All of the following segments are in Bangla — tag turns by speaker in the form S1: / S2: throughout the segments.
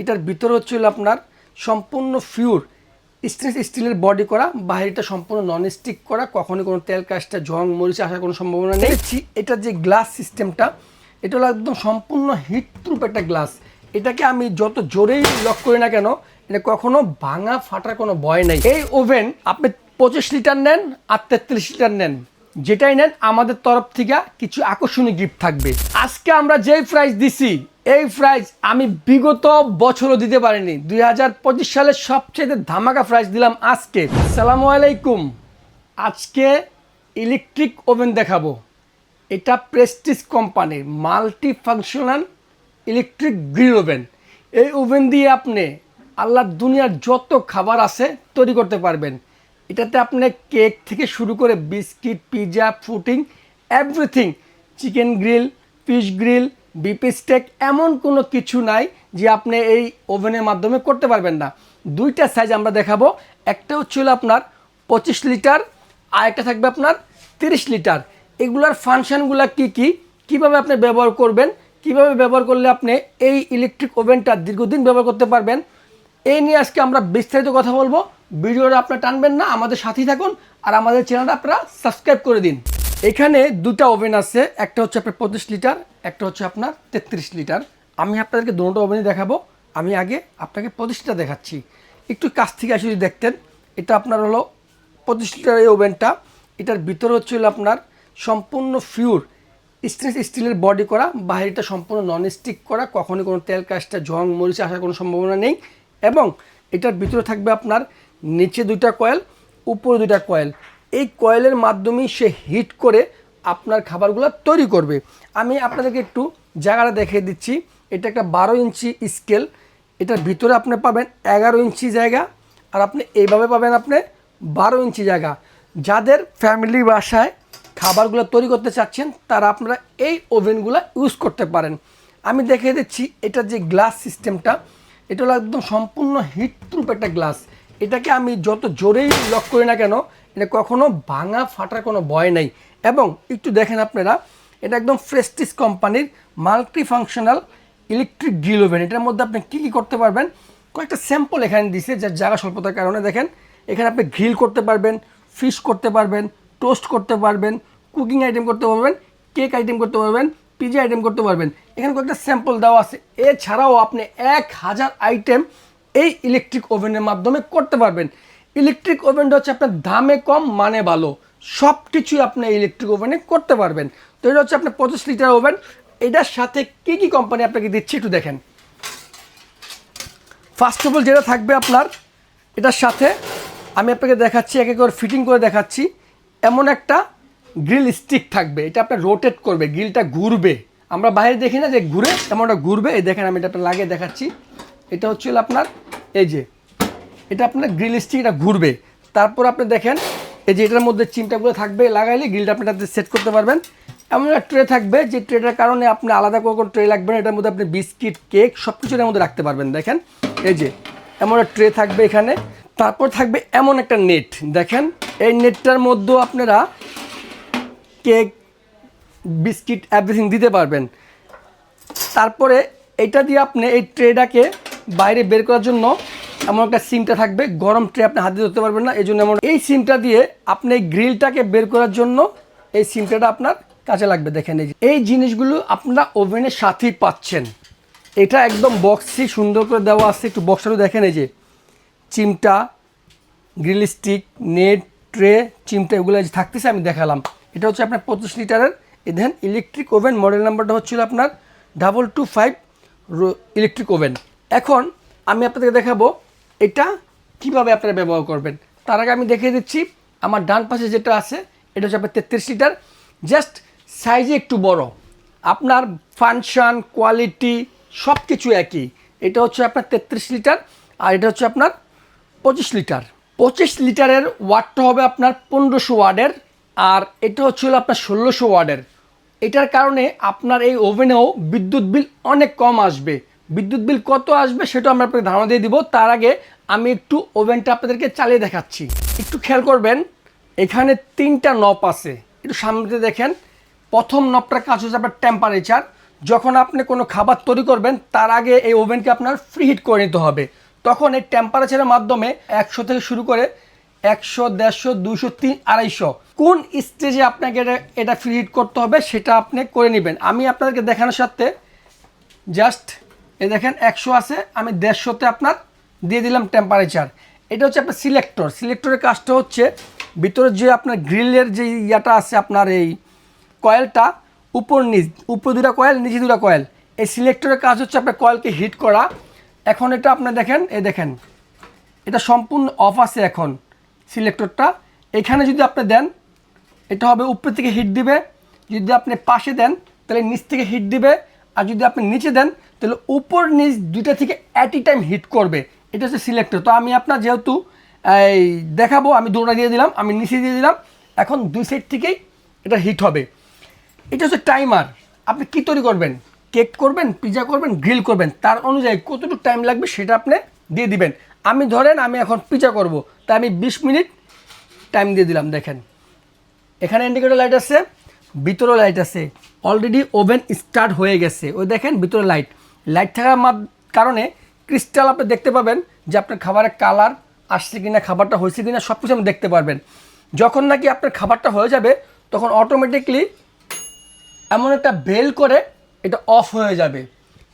S1: এটার ভিতরে হচ্ছে আপনার সম্পূর্ণ ফিউর স্টেনলেস স্টিলের বডি করা বাইরেটা সম্পূর্ণ নন স্টিক করা, কখনোই কোনো তেল কাজটা, জং, মরিচ আসার কোনো সম্ভাবনা নেই। এটার যে গ্লাস সিস্টেমটা এটা হলো একদম সম্পূর্ণ হিট প্রুফ একটা গ্লাস এটাকে আমি যত জোরেই লক করি না কেন, এটা কখনো ভাঙা ফাটার কোনো ভয় নেই। এই ওভেন আপনি পঁচিশ লিটার নেন আর তেত্রিশ লিটার নেন। যেটাই নেন, আমাদের তরফ থেকে কিছু আকর্ষণীয় গিফট থাকবে। আজকে আমরা যেই প্রাইস দিছি, এই প্রাইস আমি বিগত বছরও দিতে পারিনি। দুই হাজার পঁচিশ সালের সবচেয়ে ধামাকা প্রাইস দিলাম আজকে। সালামু আলাইকুম। আজকে ইলেকট্রিক ওভেন দেখাবো। এটা প্রেস্টিজ কোম্পানির multi functional electric grill oven এই ওভেন দিয়ে আপনি আল্লাহর দুনিয়ার যত খাবার আছে তৈরি করতে পারবেন। এটাতে আপনি কেক থেকে শুরু করে biscuit pizza footing everything chicken grill fish grill beef steak এমন কোনো কিছু নাই যে আপনি এই ওভেনের মাধ্যমে করতে পারবেন না। দুইটা সাইজ আমরা দেখাবো। একটা হচ্ছিল আপনার পঁচিশ লিটার, আর একটা থাকবে আপনার তিরিশ লিটার। এগুলার ফাংশনগুলো কি কি? কীভাবে আপনি ব্যবহার করবেন? কীভাবে ব্যবহার করলে আপনি এই ইলেকট্রিক ওভেনটা দীর্ঘদিন ব্যবহার করতে পারবেন? এই নিয়ে আজকে আমরা বিস্তারিত কথা বলব। ভিডিওটা আপনারা টানবেন না, আমাদের সাথেই থাকুন আর আমাদের চ্যানেলটা আপনারা সাবস্ক্রাইব করে দিন। এখানে দুটা ওভেন আছে, একটা হচ্ছে আপনার পঁচিশ লিটার, একটা হচ্ছে আপনার তেত্রিশ লিটার। আমি আপনাদেরকে দুটো ওভেনই দেখাবো, আমি আগে আপনাকে পঁচিশটা দেখাচ্ছি। একটু কাছ থেকে আসে যদি দেখতেন, এটা আপনার হলো পঁচিশ লিটার এই ওভেনটা। এটার ভিতরে হচ্ছে হলো আপনার সম্পূর্ণ ফিউর স্টেনলেস স্টিলের বডি করা বাইরেটা সম্পূর্ণ নন স্টিক করা, কখনই কোনো তেল কাজটা জং, মরিচ আসার কোনো সম্ভাবনা নেই। এবং এটার ভিতরে থাকবে আপনার নিচে দুইটা কয়েল, উপরে দুইটা কয়েল। এই কয়েলের মাধ্যমেই সে হিট করে আপনার খাবারগুলো তৈরি করবে। আমি আপনাদেরকে একটু জায়গাটা দেখিয়ে দিচ্ছি। এটা একটা বারো ইঞ্চি স্কেল। এটার ভিতরে আপনি পাবেন এগারো ইঞ্চি জায়গা আর আপনি এইভাবে পাবেন আপনি বারো ইঞ্চি জায়গা। যাদের ফ্যামিলি বাসায় খাবারগুলো তৈরি করতে চাচ্ছেন, তারা আপনারা এই ওভেনগুলো ইউজ করতে পারেন। আমি দেখিয়ে দিচ্ছি, এটা যে গ্লাস সিস্টেমটা এটা হলো একদম সম্পূর্ণ হিট প্রুফ একটা গ্লাস। এটাকে আমি যত জোরেই লক করি না কেন, এটা কখনো ভাঙা ফাটার কোনো ভয় নেই। এবং একটু দেখেন আপনারা, এটা একদম ফ্রেস্টিস কোম্পানির multi functional electric grill oven এটার মধ্যে আপনি কী কী করতে পারবেন? কয়েকটা স্যাম্পল এখানে দিছে, যার জায়গা স্বল্পতার কারণে দেখেন, এখানে আপনি গ্রিল করতে পারবেন ফিশ করতে পারবেন টোস্ট করতে পারবেন কুকিং আইটেম করতে পারবেন কেক আইটেম করতে পারবেন পিজা আইটেম করতে পারবেন। এখানে কয়েকটা স্যাম্পল দেওয়া আছে। এছাড়াও আপনি এক হাজার আইটেম এই ইলেকট্রিক ওভেনের মাধ্যমে করতে পারবেন। ইলেকট্রিক ওভেনটা হচ্ছে আপনার দামে কম মানে ভালো। সব কিছুই আপনি ইলেকট্রিক ওভেনে করতে পারবেন। তো এটা হচ্ছে আপনার পঁচিশ লিটার ওভেন এটার সাথে কী কী কোম্পানি আপনাকে দিচ্ছে একটু দেখেন। ফার্স্ট অফ অল যেটা থাকবে আপনার, এটার সাথে আমি আপনাকে দেখাচ্ছি, এক এক করে ফিটিং করে দেখাচ্ছি। এমন একটা গ্রিল স্টিক থাকবে, এটা আপনার রোটেট করবে গ্রিলটা ঘুরবে। আমরা বাইরে দেখি না যে ঘুরে, এমনটা ঘুরবে। এই দেখেন আমি এটা লাগিয়ে দেখাচ্ছি। এটা হচ্ছে হলো আপনার, এই যে, এটা আপনার গ্রিল স্টিক এটা ঘুরবে। তারপর আপনি দেখেন, এই যে এটার মধ্যে চিমটাগুলো থাকবে, লাগাইলে গ্রিলটা আপনি এটাতে সেট করতে পারবেন। এমন একটা ট্রে থাকবে, যে ট্রেটার কারণে আপনি আলাদা করে কোনো ট্রে লাগবে না, এটার মধ্যে আপনি বিস্কিট কেক সব কিছু এর মধ্যে রাখতে পারবেন। দেখেন, এই যে, এমন একটা ট্রে থাকবে এখানে। তারপর থাকবে এমন একটা নেট দেখেন, এই নেটটার মধ্যেও আপনারা কেক বিস্কিট এভরিথিং দিতে পারবেন। তারপরে এটা দিয়ে আপনি এই ট্রেটাকে বাইরে বের করার জন্য এমন একটা সিমটা থাকবে। গরম ট্রে আপনি হাতে ধরতে পারবেন না এই জন্য এমন এই সিমটা দিয়ে আপনি এই গ্রিলটাকে বের করার জন্য এই সিমটাটা আপনার কাজে লাগবে। দেখেন এই এই জিনিসগুলো আপনারা ওভেনের সাথেই পাচ্ছেন। এটা একদম বক্সই সুন্দর করে দেওয়া আছে। একটু বক্সটা দেখেন এই যে, চিমটা, গ্রিল স্টিক, নেট, ট্রে, চিমটা এগুলো থাকতেছে আমি দেখালাম। এটা হচ্ছে আপনার পঁচিশ লিটারের। এই দেখেন ইলেকট্রিক ওভেন মডেল নাম্বারটা হচ্ছিল আপনার double two five electric oven এখন আমি আপনাদেরকে দেখাবো এটা কীভাবে আপনারা ব্যবহার করবেন। তার আগে আমি দেখিয়ে দিচ্ছি, আমার ডান পাশে যেটা আছে, এটা হচ্ছে আপনার তেত্রিশ লিটার। জাস্ট সাইজে একটু বড়। আপনার ফাংশন, কোয়ালিটি সব কিছু একই। এটা হচ্ছে আপনার তেত্রিশ লিটার আর এটা হচ্ছে আপনার পঁচিশ লিটার। পঁচিশ লিটারের ওয়াটটা হবে আপনার পনেরোশো ওয়ার্ডের আর এটা হচ্ছে হলো আপনার ষোলোশো ওয়ার্ডের এটার কারণে আপনার এই ওভেনেও বিদ্যুৎ বিল অনেক কম আসবে। বিদ্যুৎ বিল কত আসবে সেটা আমরা আপনাকে ধারণা দিয়ে দিব। তার আগে আমি একটু ওভেনটা আপনাদেরকে চালিয়ে দেখাচ্ছি। একটু খেয়াল করবেন, এখানে তিনটা নব আছে। একটু সামনে দেখেন, প্রথম নবটার কাজ হচ্ছে আপনার টেম্পারেচার যখন আপনি কোনো খাবার তৈরি করবেন, তার আগে এই ওভেনকে আপনার ফ্রি হিট করে নিতে হবে। তখন এই টেম্পারেচারের মাধ্যমে একশো থেকে শুরু করে একশো, দেড়শো দুশো তিন, আড়াইশো, কোন স্টেজে আপনাকে এটা এটা ফ্রি হিট করতে হবে সেটা আপনি করে নেবেন। আমি আপনাদেরকে দেখানোর সাথে জাস্ট এ দেখেন একশো আছে, আমি দেড়শোতে আপনার দিয়ে দিলাম টেম্পারেচার এটা হচ্ছে আপনার সিলেক্টর সিলেক্টরের কাজটা হচ্ছে ভিতরে যে আপনার গ্রিলের যে ইয়াটা আছে আপনার এই কয়েলটা, উপর নিচ, উপর দুটা কয়েল, নিচে দুটা কয়েল। এই সিলেক্টরের কাজ হচ্ছে আপনার কয়েলকে হিট করা। এখন এটা আপনি দেখেন এ দেখেন, এটা সম্পূর্ণ অফ আছে এখন সিলেক্টরটা এখানে যদি আপনি দেন, এটা হবে উপর থেকে হিট দিবে। যদি আপনি পাশে দেন, তাহলে নিচ থেকে হিট দিবে। আর যদি আপনি নিচে দেন তাহলে উপর নিচ দুইটা থেকে অ্যাট ই টাইম হিট করবে। এটা হচ্ছে সিলেক্টর তো আমি আপনার যেহেতু, এই, দেখাবো, আমি দুটা দিয়ে দিলাম, আমি নিচে দিয়ে দিলাম। এখন দুই সাইড থেকেই এটা হিট হবে। এটা হচ্ছে টাইমার আপনি কী তৈরি করবেন? কেক করবেন পিজা করবেন গ্রিল করবেন। তার অনুযায়ী কতটুকু টাইম লাগবে সেটা আপনি দিয়ে দিবেন। আমি ধরেন, আমি এখন পিজা করব। তাই আমি বিশ মিনিট টাইম দিয়ে দিলাম, দেখেন। এখানে ইন্ডিকেটর লাইট আছে ভিতরে লাইট আছে। অলরেডি ওভেন স্টার্ট হয়ে গেছে। ওই দেখেন, ভিতরে লাইট লাইট থাকার কারণে ক্রিস্টাল আপনি দেখতে পাবেন যে আপনার খাবারের কালার আসছে কিনা, খাবারটা হয়েছে কিনা সব কিছু আপনি দেখতে পারবেন। যখন নাকি আপনার খাবারটা হয়ে যাবে, তখন অটোমেটিকলি এমন একটা বেল করে এটা অফ হয়ে যাবে।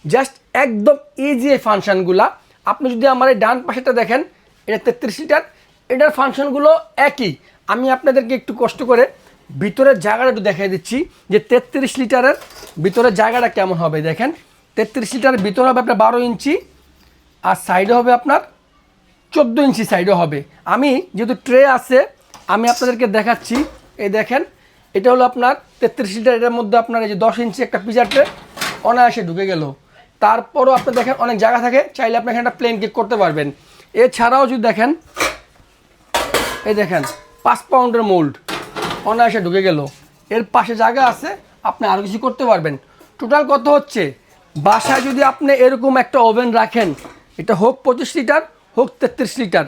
S1: জাস্ট একদম ইজি এই ফাংশানগুলা। আপনি যদি আমার এই ডান পাশেটা দেখেন, এটা তেত্রিশ লিটার, এটার ফাংশনগুলো একই। আমি আপনাদেরকে একটু কষ্ট করে ভিতরের জায়গাটা একটু দেখিয়ে দিচ্ছি যে তেত্রিশ লিটারের ভিতরের জায়গাটা কেমন হবে, দেখেন। তেত্রিশ লিটারের ভিতর হবে আপনার বারো ইঞ্চি আর সাইডে হবে আপনার চোদ্দ ইঞ্চি সাইডে হবে। আমি যেহেতু ট্রে আছে, আমি আপনাদেরকে দেখাচ্ছি। এই দেখেন, এটা হলো আপনার তেত্রিশ লিটার, এটার মধ্যে আপনার এই যে দশ ইঞ্চি একটা পিজা ট্রে অনায়াসে ঢুকে গেল। তারপরও আপনি দেখেন অনেক জায়গা থাকে, চাইলে আপনি এখানে একটা প্লেন কেক করতে পারবেন। এছাড়াও যদি দেখেন, এই দেখেন, পাঁচ পাউন্ডের মোল্ড অনায়াসে ঢুকে গেল। এর পাশে জায়গা আছে, আপনি আরও কিছু করতে পারবেন। টোটাল কত হচ্ছে? বাসায় যদি আপনি এরকম একটা ওভেন রাখেন, এটা হোক পঁচিশ লিটার, হোক তেত্রিশ লিটার,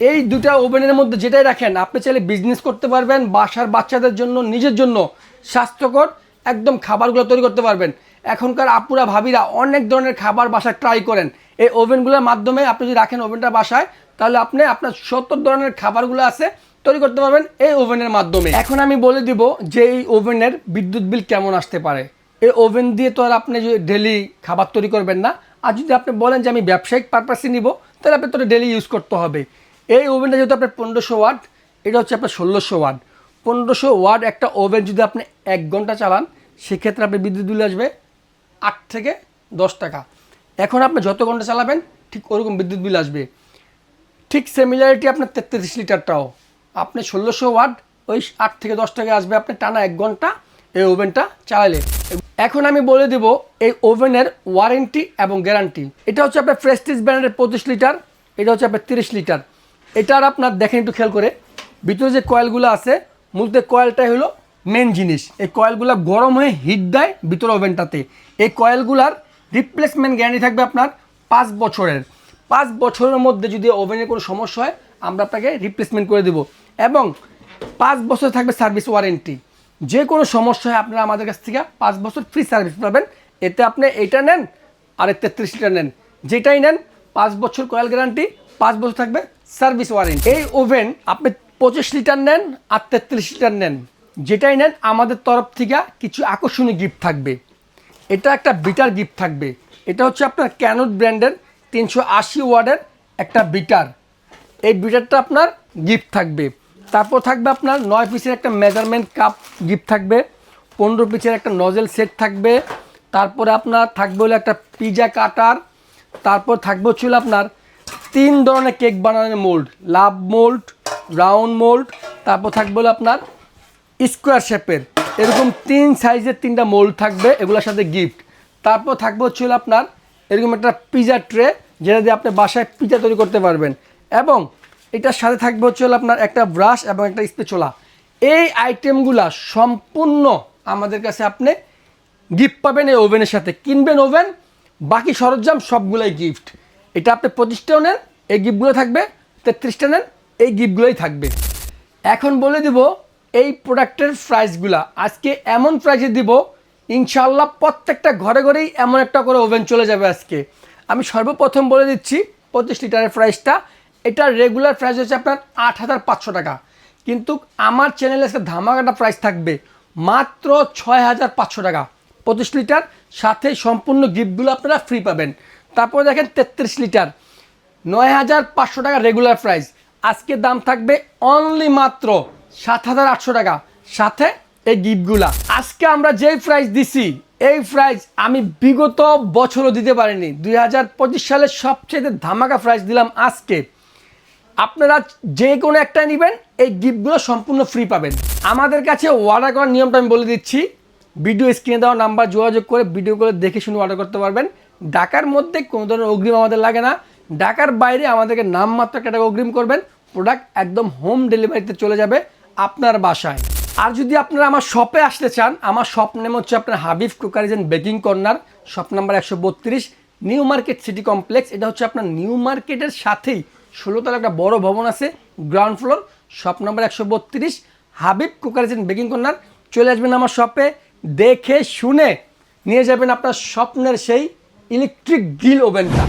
S1: এই দুটা ওভেনের মধ্যে যেটাই রাখেন, আপনি চাইলে বিজনেস করতে পারবেন, বাসার বাচ্চাদের জন্য, নিজের জন্য স্বাস্থ্যকর একদম খাবারগুলো তৈরি করতে পারবেন। এখনকার আপুরা, ভাবিরা অনেক ধরনের খাবার বাসায় ট্রাই করেন। এই ওভেনগুলোর মাধ্যমে আপনি যদি রাখেন ওভেনটা বাসায়, তাহলে আপনি আপনার সত্তর ধরনের খাবারগুলো আছে, তৈরি করতে পারবেন এই ওভেনের মাধ্যমে। এখন আমি বলে দিব যে এই ওভেনের বিদ্যুৎ বিল কেমন আসতে পারে। এই ওভেন দিয়ে তো আর আপনি যদি ডেলি খাবার তৈরি করবেন না, আর যদি আপনি বলেন যে আমি ব্যবসায়িক পারপাসে নিব, তাহলে আপনি তো ডেলি ইউজ করতে হবে। এই ওভেনটা যেহেতু আপনার পনেরোশো ওয়াট, এটা হচ্ছে আপনার ষোলোশো ওয়াট। পনেরোশো ওয়াট একটা ওভেন যদি আপনি এক ঘণ্টা চালান, সেক্ষেত্রে আপনি বিদ্যুৎ বিল আসবে আট থেকে দশ টাকা। এখন আপনি যত ঘণ্টা চালাবেন, ঠিক ওরকম বিদ্যুৎ বিল আসবে। ঠিক সিমিলারিটি আপনার তেত্রিশ লিটারটাও। আপনি ষোলোশো ওয়াট, ওই আট থেকে দশ টাকা আসবে, আপনি টানা এক ঘণ্টা এই ওভেনটা চালালে। এখন আমি বলে দেব এই ওভেনের ওয়ারেন্টি এবং গ্যারান্টি। এটা হচ্ছে আপনার প্রেস্টিজ ব্র্যান্ডের পঁচিশ লিটার, এটা হচ্ছে আপনার তিরিশ লিটার। এটার আপনার, দেখেন একটু খেয়াল করে, ভিতরে যে কয়েলগুলো আছে, মূলত কয়েলটাই হলো মেন জিনিস। এই কয়েলগুলো গরম হয়ে হিট দেয় ভিতরে ওভেনটাতে। এই কয়েলগুলার রিপ্লেসমেন্ট গ্যারান্টি থাকবে আপনার পাঁচ বছরের। পাঁচ বছরের মধ্যে যদি ওভেনের কোনো সমস্যা হয়, আমরা আপনাকে রিপ্লেসমেন্ট করে দেব। এবং পাঁচ বছর থাকবে সার্ভিস ওয়ারেন্টি যে কোনো সমস্যা হয় আপনারা আমাদের কাছ থেকে পাঁচ বছর ফ্রি সার্ভিস পাবেন। এতে আপনি এইটা নেন আর তেত্রিশ লিটার নেন। যেটাই নেন, পাঁচ বছর কয়েল গ্যারান্টি পাঁচ বছর থাকবে সার্ভিস ওয়ারেন্টি এই ওভেন আপনি পঁচিশ লিটার নেন আর তেত্রিশ লিটার নেন। যেটাই নেন, আমাদের তরফ থেকে কিছু আকর্ষণীয় গিফট থাকবে। এটা একটা বিটার গিফট থাকবে। এটা হচ্ছে আপনার ক্যানোট ব্র্যান্ডের তিনশো আশি ওয়ার্ডের একটা বিটার এই বিটারটা আপনার গিফট থাকবে। তারপর থাকবে আপনার নয় পিসের একটা মেজারমেন্ট কাপ গিফট থাকবে, পনেরো পিসের একটা নজেল সেট থাকবে, তারপরে আপনার থাকবে হলো একটা পিজা কাটার তারপর থাকবে হচ্ছিল আপনার তিন ধরনের কেক বানানোর mould love mould round mould তারপর থাকবে হলো আপনার স্কোয়ার শেপের এরকম তিন সাইজের তিনটা মোল্ড থাকবে, এগুলোর সাথে গিফট তারপর থাকবে হচ্ছিল আপনার এরকম একটা পিজা ট্রে যেটা দিয়ে আপনি বাসায় পিজা তৈরি করতে পারবেন। এবং এটার সাথে থাকবে হচ্ছে হলো আপনার একটা ব্রাশ এবং একটা স্পেচোলা এই আইটেমগুলা সম্পূর্ণ আমাদের কাছে আপনি গিফট পাবেন এই ওভেনের সাথে। কিনবেন ওভেন, বাকি সরঞ্জাম সবগুলোই গিফট এটা আপনি পঁচিশটাও নেন, এই গিফটগুলো থাকবে, তেত্রিশটা নেন, এই গিফটগুলোই থাকবে। এখন বলে দিব এই প্রোডাক্টের প্রাইসগুলা আজকে এমন প্রাইসে দিব ইনশাল্লাহ প্রত্যেকটা ঘরে ঘরেই এমন একটা করে ওভেন চলে যাবে আজকে। আমি সর্বপ্রথম বলে দিচ্ছি পঁচিশ লিটারের প্রাইসটা এটার রেগুলার প্রাইস হচ্ছে আপনার আট হাজার পাঁচশো টাকা। কিন্তু আমার চ্যানেলে আজকে ধামাকাটা প্রাইস থাকবে মাত্র ছয় হাজার পাঁচশো টাকা। পঁচিশ লিটার সাথে সম্পূর্ণ গিফটগুলো আপনারা ফ্রি পাবেন। তারপরে দেখেন তেত্রিশ লিটার নয় হাজার পাঁচশো টাকা রেগুলার প্রাইস আজকে দাম থাকবে অনলি মাত্র সাত হাজার আটশো টাকা। সাথে এই গিফটগুলা আজকে আমরা যেই প্রাইস দিছি, এই প্রাইস আমি বিগত বছরও দিতে পারিনি। দুই হাজার পঁচিশ সালের সবচেয়ে ধামাকা প্রাইস দিলাম আজকে। আপনারা যে কোনো একটা নেবেন, এই গিফটগুলো সম্পূর্ণ ফ্রি পাবেন। আমাদের কাছে অর্ডার করার নিয়মটা আমি বলে দিচ্ছি। ভিডিও স্ক্রিনে দেওয়া নাম্বার যোগাযোগ করে ভিডিওগুলো দেখে শুনে অর্ডার করতে পারবেন। ঢাকার মধ্যে কোনো ধরনের অগ্রিম আমাদের লাগে না। ঢাকার বাইরে আমাদেরকে নামমাত্র একটা টাকা অগ্রিম করবেন। প্রোডাক্ট একদম হোম ডেলিভারিতে চলে যাবে আপনার বাসায়। আর যদি আপনারা আমার শপে আসতে চান, আমার শপ নেম হচ্ছে আপনার Habib cookeries baking corner. Shop number একশো বত্রিশ, নিউ মার্কেট সিটি কমপ্লেক্স। এটা হচ্ছে আপনার নিউ মার্কেটের সাথেই ষোলোতলা একটা বড় ভবন আছে গ্রাউন্ড ফ্লোর শপ নাম্বার একশো বত্রিশ, হাবিব কুকারিজ বেকিং কর্নার। চলে আসবেন আমার শপে দেখে শুনে। নিয়ে যাবেন আপনার স্বপ্নের সেই ইলেকট্রিক গ্রিল ওভেনটা